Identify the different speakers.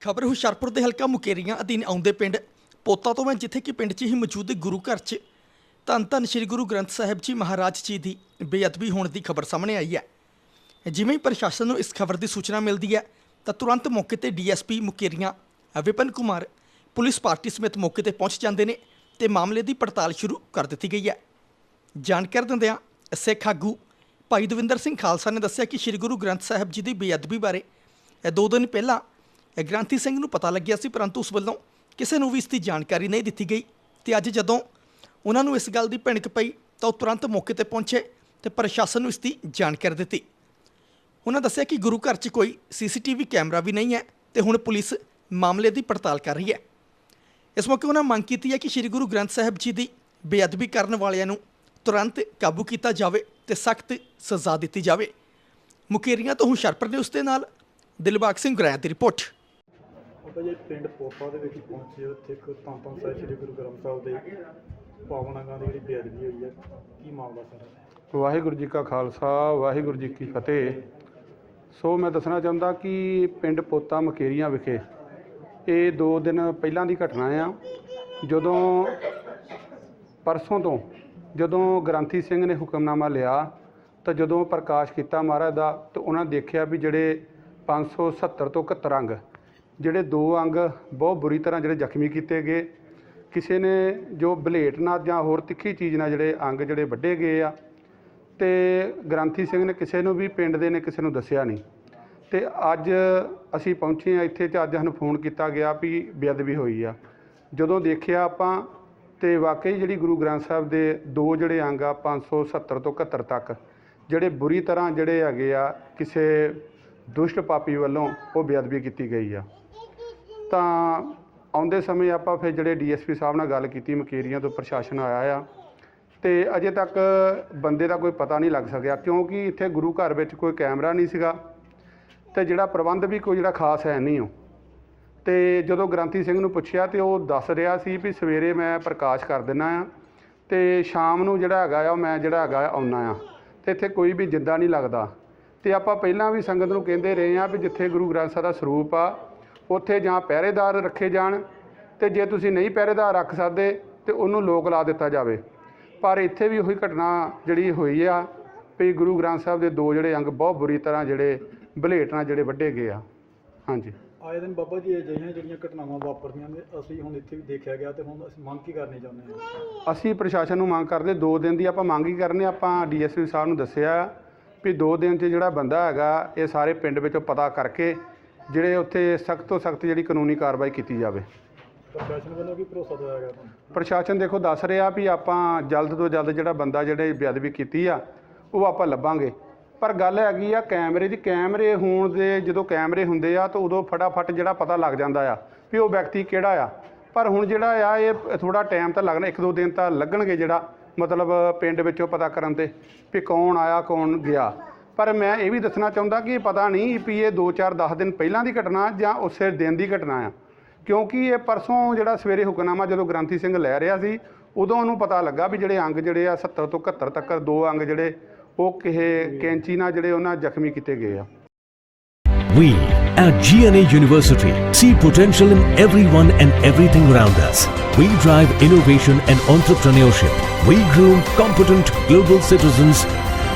Speaker 1: ਖਬਰ ਹੁਸ਼ਿਆਰਪੁਰ ਦੇ ਹਲਕਾ ਮੁਕੇਰੀਆਂ ਅਧੀਨ ਆਉਂਦੇ ਪਿੰਡ ਪੋਤਾ ਤੋਂ ਮੈਂ ਜਿੱਥੇ ਕਿ ਪਿੰਡ 'ਚ ਹੀ ਮੌਜੂਦ ਗੁਰੂ ਘਰ 'ਚ। ਧੰਨ ਧੰਨ ਸ੍ਰੀ ਗੁਰੂ ਗ੍ਰੰਥ ਸਾਹਿਬ ਜੀ ਮਹਾਰਾਜ ਜੀ ਦੀ ਬੇਅਦਬੀ ਹੋਣ ਦੀ ਖਬਰ ਸਾਹਮਣੇ ਆਈ ਹੈ। ਜਿਵੇਂ ਹੀ ਪ੍ਰਸ਼ਾਸਨ ਨੂੰ ਇਸ ਖਬਰ ਦੀ ਸੂਚਨਾ ਮਿਲਦੀ ਹੈ, ਤਾਂ ਤੁਰੰਤ ਮੌਕੇ ਤੇ DSP Mukerian Vipan Kumar, police party ਸਮੇਤ ਮੌਕੇ ਤੇ ਪਹੁੰਚ ਜਾਂਦੇ ਨੇ ਤੇ ਮਾਮਲੇ ਦੀ ਪੜਤਾਲ ਸ਼ੁਰੂ ਕਰ ਦਿੱਤੀ ਗਈ ਹੈ। ਜਾਣਕਾਰੀ ਦਿੰਦਿਆਂ ਸਿੱਖ ਆਗੂ ਭਾਈ ਦਵਿੰਦਰ ਸਿੰਘ ਖਾਲਸਾ ਨੇ ਦੱਸਿਆ ਕਿ ਸ੍ਰੀ ਗੁਰੂ ਗ੍ਰੰਥ ਸਾਹਿਬ ਜੀ ਦੀ ਬੇਅਦਬੀ ਬਾਰੇ ਦੋ ਦਿਨ ਪਹਿਲਾਂ ਇਹ ਗ੍ਰੰਥੀ ਸਿੰਘ ਨੂੰ ਪਤਾ ਲੱਗਿਆ ਸੀ, ਪਰੰਤੂ ਉਸ ਵੱਲੋਂ ਕਿਸੇ ਨੂੰ ਵੀ ਇਸ ਦੀ ਜਾਣਕਾਰੀ ਨਹੀਂ ਦਿੱਤੀ ਗਈ। ਤੇ ਅੱਜ ਜਦੋਂ ਉਹਨਾਂ ਨੂੰ ਇਸ ਗੱਲ ਦੀ ਭਿਣਕ ਪਈ, ਤਾਂ ਉਹ ਤੁਰੰਤ ਮੌਕੇ ਤੇ ਪਹੁੰਚੇ ਤੇ ਪ੍ਰਸ਼ਾਸਨ ਨੂੰ ਇਸ ਦੀ ਜਾਣਕਾਰੀ ਦਿੱਤੀ। ਉਹਨਾਂ ਦੱਸਿਆ ਕਿ ਗੁਰੂ ਘਰ 'ਚ ਕੋਈ ਸੀਸੀਟੀਵੀ ਕੈਮਰਾ ਵੀ ਨਹੀਂ ਹੈ ਤੇ ਹੁਣ ਪੁਲਿਸ ਮਾਮਲੇ ਦੀ ਪੜਤਾਲ ਕਰ ਰਹੀ ਹੈ। ਇਸ ਮੌਕੇ ਉਹਨਾਂ ਮੰਗ ਕੀਤੀ ਹੈ ਕਿ ਸ੍ਰੀ ਗੁਰੂ ਗ੍ਰੰਥ ਸਾਹਿਬ ਜੀ ਦੀ ਬੇਅਦਬੀ ਕਰਨ ਵਾਲਿਆਂ ਨੂੰ ਤੁਰੰਤ ਕਾਬੂ ਕੀਤਾ ਜਾਵੇ ਤੇ ਸਖਤ ਸਜ਼ਾ ਦਿੱਤੀ ਜਾਵੇ। ਮੁਕੇਰੀਆਂ ਤੋਂ ਹੁਸ਼ਿਆਰਪੁਰ ਨੇ ਉਸ ਦੇ ਨਾਲ ਦਿਲਬਾਗ ਸਿੰਘ ਗੁਰਾਇਆ ਦੀ ਰਿਪੋਰਟ।
Speaker 2: ਆਪਾਂ ਜੇ ਪਿੰਡ ਪੋਪਾ ਦੇ ਵਿੱਚ ਪਹੁੰਚੇ ਉੱਥੇ ਇੱਕ ਤਾਂ ਸਾਹਿਬ ਸ੍ਰੀ ਗੁਰੂ ਗ੍ਰੰਥ ਸਾਹਿਬ ਦੇ ਪਾਵਨ ਅੰਗਾਂ ਦੀ ਜਿਹੜੀ ਬੇਅਦਬੀ ਹੋਈ ਹੈ, ਕੀ ਮਾਮਲਾ ਸਰ?
Speaker 3: ਵਾਹਿਗੁਰੂ ਜੀ ਕਾ ਖਾਲਸਾ, ਵਾਹਿਗੁਰੂ ਜੀ ਕੀ ਫਤਿਹ। ਸੋ ਮੈਂ ਦੱਸਣਾ ਚਾਹੁੰਦਾ ਕਿ ਪਿੰਡ ਪੋਤਾ ਮਕੇਰੀਆਂ ਵਿਖੇ ਇਹ 2 ਦਿਨ ਪਹਿਲਾਂ ਦੀ ਘਟਨਾ ਆ। ਜਦੋਂ ਪਰਸੋਂ ਤੋਂ ਜਦੋਂ ਗ੍ਰੰਥੀ ਸਿੰਘ ਨੇ ਹੁਕਮਨਾਮਾ ਲਿਆ, ਤਾਂ ਜਦੋਂ ਪ੍ਰਕਾਸ਼ ਕੀਤਾ ਮਹਾਰਾਜ ਦਾ, ਤਾਂ ਉਹਨਾਂ ਦੇਖਿਆ ਵੀ ਜਿਹੜੇ 570 ਤੋਂ 71 ਅੰਗ ਜਿਹੜੇ ਦੋ ਅੰਗ ਬਹੁਤ ਬੁਰੀ ਤਰ੍ਹਾਂ ਜਿਹੜੇ ਜ਼ਖਮੀ ਕੀਤੇ ਗਏ। ਕਿਸੇ ਨੇ ਜੋ ਬਲੇਟ ਨਾਲ ਜਾਂ ਹੋਰ ਤਿੱਖੀ ਚੀਜ਼ ਨਾਲ ਜਿਹੜੇ ਅੰਗ ਜਿਹੜੇ ਵੱਢੇ ਗਏ ਆ। ਤੇ ਗ੍ਰੰਥੀ ਸਿੰਘ ਨੇ ਕਿਸੇ ਨੂੰ ਵੀ, ਪਿੰਡ ਦੇ ਨੇ ਕਿਸੇ ਨੂੰ ਦੱਸਿਆ ਨਹੀਂ। ਤੇ ਅੱਜ ਅਸੀਂ ਪਹੁੰਚੇ ਆ ਇੱਥੇ ਤੇ ਅੱਜ ਸਾਨੂੰ ਫੋਨ ਕੀਤਾ ਗਿਆ ਵੀ ਬੇਅਦਬੀ ਹੋਈ ਆ। ਜਦੋਂ ਦੇਖਿਆ ਆਪਾਂ ਤੇ ਵਾਕਈ ਜਿਹੜੀ ਗੁਰੂ ਗ੍ਰੰਥ ਸਾਹਿਬ ਦੇ ਦੋ ਜਿਹੜੇ ਅੰਗ ਆ 570 ਤੋਂ 71 ਤੱਕ, ਜਿਹੜੇ ਬੁਰੀ ਤਰ੍ਹਾਂ ਜਿਹੜੇ ਹੈਗੇ ਆ, ਕਿਸੇ ਦੁਸ਼ਟ ਪਾਪੀ ਵੱਲੋਂ ਉਹ ਬੇਅਦਬੀ ਕੀਤੀ ਗਈ ਆ। ਤਾਂ ਆਉਂਦੇ ਸਮੇਂ ਆਪਾਂ ਫਿਰ ਜਿਹੜੇ ਡੀਐਸਪੀ ਸਾਹਿਬ ਨਾਲ ਗੱਲ ਕੀਤੀ, ਮਕੇਰੀਆਂ ਤੋਂ ਪ੍ਰਸ਼ਾਸਨ ਆਇਆ ਆ। ਤੇ ਅਜੇ ਤੱਕ ਬੰਦੇ ਦਾ ਕੋਈ ਪਤਾ ਨਹੀਂ ਲੱਗ ਸਕਿਆ, ਕਿਉਂਕਿ ਇੱਥੇ ਗੁਰੂ ਘਰ ਵਿੱਚ ਕੋਈ ਕੈਮਰਾ ਨਹੀਂ ਸੀਗਾ ਤੇ ਜਿਹੜਾ ਪ੍ਰਬੰਧ ਵੀ ਕੋਈ ਜਿਹੜਾ ਖਾਸ ਹੈ ਨਹੀਂ ਉਹ। ਤੇ ਜਦੋਂ ਗ੍ਰੰਥੀ ਸਿੰਘ ਨੂੰ ਪੁੱਛਿਆ ਤੇ ਉਹ ਦੱਸ ਰਿਹਾ ਸੀ ਵੀ ਸਵੇਰੇ ਮੈਂ ਪ੍ਰਕਾਸ਼ ਕਰ ਦਿੰਨਾ ਆ ਤੇ ਸ਼ਾਮ ਨੂੰ ਜਿਹੜਾ ਹੈਗਾ ਆ, ਉਹ ਮੈਂ ਜਿਹੜਾ ਹੈਗਾ ਆਉਣਾ ਆ। ਤੇ ਇੱਥੇ ਕੋਈ ਵੀ ਜਿੰਦਾ ਨਹੀਂ ਲੱਗਦਾ। ਤੇ ਆਪਾਂ ਪਹਿਲਾਂ ਵੀ ਸੰਗਤ ਨੂੰ ਕਹਿੰਦੇ ਰਹੇ ਆ ਵੀ ਜਿੱਥੇ ਗੁਰੂ ਗ੍ਰੰਥ ਸਾਹਿਬ ਦਾ ਸਰੂਪ ਆ ਉੱਥੇ ਜਾਂ ਪਹਿਰੇਦਾਰ ਰੱਖੇ ਜਾਣ ਤੇ ਜੇ ਤੁਸੀਂ ਨਹੀਂ ਪਹਿਰੇਦਾਰ ਰੱਖ ਸਕਦੇ ਤੇ ਉਹਨੂੰ ਲੋਕ ਲਾ ਦਿੱਤਾ ਜਾਵੇ। ਪਰ ਇੱਥੇ ਵੀ ਉਹੀ ਘਟਨਾ ਜਿਹੜੀ ਹੋਈ ਆ ਵੀ ਗੁਰੂ ਗ੍ਰੰਥ ਸਾਹਿਬ ਦੇ ਦੋ ਜਿਹੜੇ ਅੰਗ ਬਹੁਤ ਬੁਰੀ ਤਰ੍ਹਾਂ ਜਿਹੜੇ ਬਲੇਟ ਨਾਲ ਜਿਹੜੇ ਵੱਢੇ ਗਏ ਆ। ਹਾਂਜੀ।
Speaker 2: ਆਏ ਦਿਨ ਬਾਬਾ ਜੀ ਅਜਿਹੀਆਂ ਜਿਹੜੀਆਂ ਘਟਨਾਵਾਂ ਵਾਪਰਦੀਆਂ ਨੇ ਅਸੀਂ ਹੁਣ ਇੱਥੇ ਵੀ ਦੇਖਿਆ ਗਿਆ ਤੇ ਹੁਣ ਅਸੀਂ ਮੰਗ ਕੀ ਕਰਨੀ ਚਾਹੁੰਦੇ ਹਾਂ?
Speaker 3: ਅਸੀਂ ਪ੍ਰਸ਼ਾਸਨ ਨੂੰ ਮੰਗ ਕਰਦੇ ਦੋ ਦਿਨ ਦੀ ਆਪਾਂ ਮੰਗ ਹੀ ਕਰਨੇ ਆਪਾਂ ਡੀਐਸਪੀ ਸਾਹਿਬ ਨੂੰ ਦੱਸਿਆ ਵੀ ਦੋ ਦਿਨ 'ਚ ਜਿਹੜਾ ਬੰਦਾ ਹੈਗਾ ਇਹ ਸਾਰੇ ਪਿੰਡ ਵਿੱਚੋਂ ਪਤਾ ਕਰਕੇ ਜਿਹੜੇ ਉੱਥੇ ਸਖਤ ਤੋਂ ਸਖਤ ਜਿਹੜੀ ਕਾਨੂੰਨੀ ਕਾਰਵਾਈ ਕੀਤੀ ਜਾਵੇ।
Speaker 2: ਪ੍ਰਸ਼ਾਸਨ ਵੱਲੋਂ ਕੀ ਭਰੋਸਾ ਦਵਾਇਆ ਗਿਆ ਤੁਹਾਨੂੰ?
Speaker 3: ਪ੍ਰਸ਼ਾਸਨ ਦੇਖੋ ਦੱਸ ਰਿਹਾ ਵੀ ਆਪਾਂ ਜਲਦ ਤੋਂ ਜਲਦ ਜਿਹੜਾ ਬੰਦਾ ਜਿਹੜੇ ਬੇਅਦਬੀ ਕੀਤੀ ਆ ਉਹ ਆਪਾਂ ਲੱਭਾਂਗੇ। ਪਰ ਗੱਲ ਹੈਗੀ ਆ ਕੈਮਰੇ ਦੀ ਕੈਮਰੇ ਹੋਣ ਦੇ ਜਦੋਂ ਕੈਮਰੇ ਹੁੰਦੇ ਆ ਤਾਂ ਉਦੋਂ ਫਟਾਫਟ ਜਿਹੜਾ ਪਤਾ ਲੱਗ ਜਾਂਦਾ ਆ ਵੀ ਉਹ ਵਿਅਕਤੀ ਕਿਹੜਾ ਆ। ਪਰ ਹੁਣ ਜਿਹੜਾ ਆ ਇਹ ਥੋੜਾ ਟਾਈਮ ਤਾਂ ਲੱਗਣਾ ਇੱਕ ਦੋ ਦਿਨ ਤਾਂ ਲੱਗਣਗੇ ਜਿਹੜਾ ਮਤਲਬ ਪਿੰਡ ਵਿੱਚੋਂ ਪਤਾ ਕਰਨ ਤੇ ਵੀ ਕੌਣ ਆਇਆ ਕੌਣ ਗਿਆ। ਪਰ ਮੈਂ ਇਹ ਵੀ ਦੱਸਣਾ ਚਾਹੁੰਦਾ ਕਿ ਇਹ ਪਤਾ ਨਹੀਂ ਵੀ ਇਹ 2 4 10 ਦਿਨ ਪਹਿਲਾਂ ਦੀ ਘਟਨਾ ਜਾਂ ਉਸੇ ਦਿਨ ਦੀ ਘਟਨਾ ਆ ਕਿਉਂਕਿ ਇਹ ਪਰਸੋਂ ਜਿਹੜਾ ਸਵੇਰੇ ਹੁਕਮਨਾਮਾ ਜਦੋਂ ਗ੍ਰੰਥੀ ਸਿੰਘ ਲੈ ਰਿਹਾ ਸੀ ਉਦੋਂ ਉਹਨੂੰ ਪਤਾ ਲੱਗਾ ਵੀ ਜਿਹੜੇ ਅੰਗ ਜਿਹੜੇ ਆ 70 ਤੋਂ 71 ਤੱਕ ਦੋ ਅੰਗ ਜਿਹੜੇ ਉਹ ਕਿਸੇ ਕੈਂਚੀ ਨਾਲ ਜਿਹੜੇ ਉਹਨਾਂ ਜ਼ਖਮੀ ਕੀਤੇ ਗਏ ਆ
Speaker 4: We at GNA University see potential in everyone and everything around us. We drive innovation and entrepreneurship. We groom competent global citizens